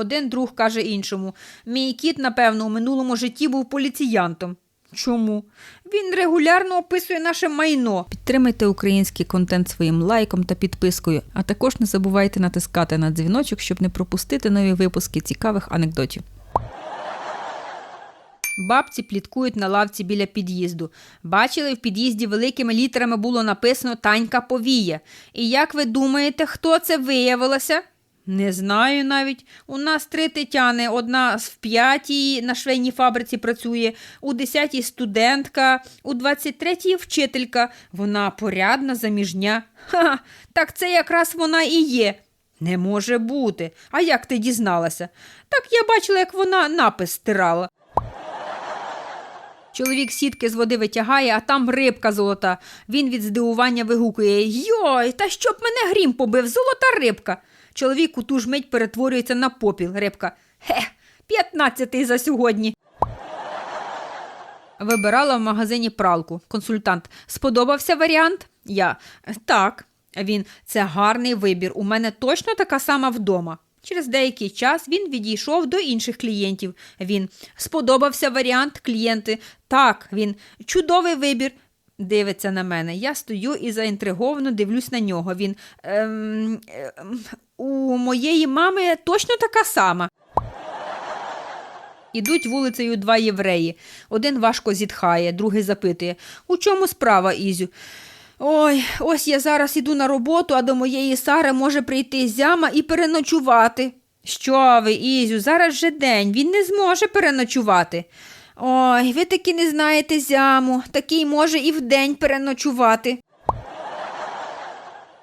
Один друг каже іншому: Мій кіт, напевно, у минулому житті був поліціянтом. Чому? Він регулярно описує наше майно. Підтримайте український контент своїм лайком та підпискою, а також не забувайте натискати на дзвіночок, щоб не пропустити нові випуски цікавих анекдотів. Бабці пліткують на лавці біля під'їзду. Бачили, в під'їзді великими літерами було написано Танька повіє. І як ви думаєте, хто це виявилося? Не знаю навіть. У нас три Тетяни. Одна в п'ятій на швейній фабриці працює, у десятій студентка, у двадцять третій вчителька. Вона порядна заміжня. Ха, так це якраз вона і є. Не може бути. А як ти дізналася? Так я бачила, як вона напис стирала. Чоловік сітки з води витягає, а там рибка золота. Він від здивування вигукує Йой, та щоб мене грім побив, золота рибка. Чоловік у ту ж мить перетворюється на попіл. Рибка. Хе, п'ятнадцятий за сьогодні. Вибирала в магазині пралку. Консультант. Сподобався варіант? Я. Так. Він. Це гарний вибір. У мене точно така сама вдома. Через деякий час він відійшов до інших клієнтів. Він сподобався варіант клієнти. Так, він чудовий вибір. Дивиться на мене. Я стою і заінтриговано дивлюсь на нього. Він ем, ем, у моєї мами точно така сама. Ідуть вулицею два євреї. Один важко зітхає, другий запитує У чому справа, Ізю? Ой, ось я зараз іду на роботу, а до моєї Сари може прийти зяма і переночувати. Що ви, Ізю, зараз же день, він не зможе переночувати. Ой, ви таки не знаєте зяму, такий може і вдень переночувати.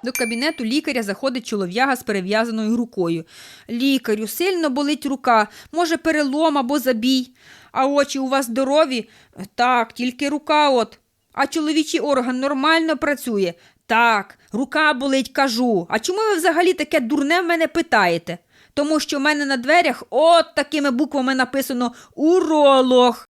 До кабінету лікаря заходить чолов'яга з перев'язаною рукою. Лікарю, сильно болить рука, може, перелом або забій. А очі у вас здорові? Так, тільки рука от. А чоловічий орган нормально працює? Так, рука болить, кажу. А чому ви взагалі таке дурне в мене питаєте? Тому що в мене на дверях от такими буквами написано уролог.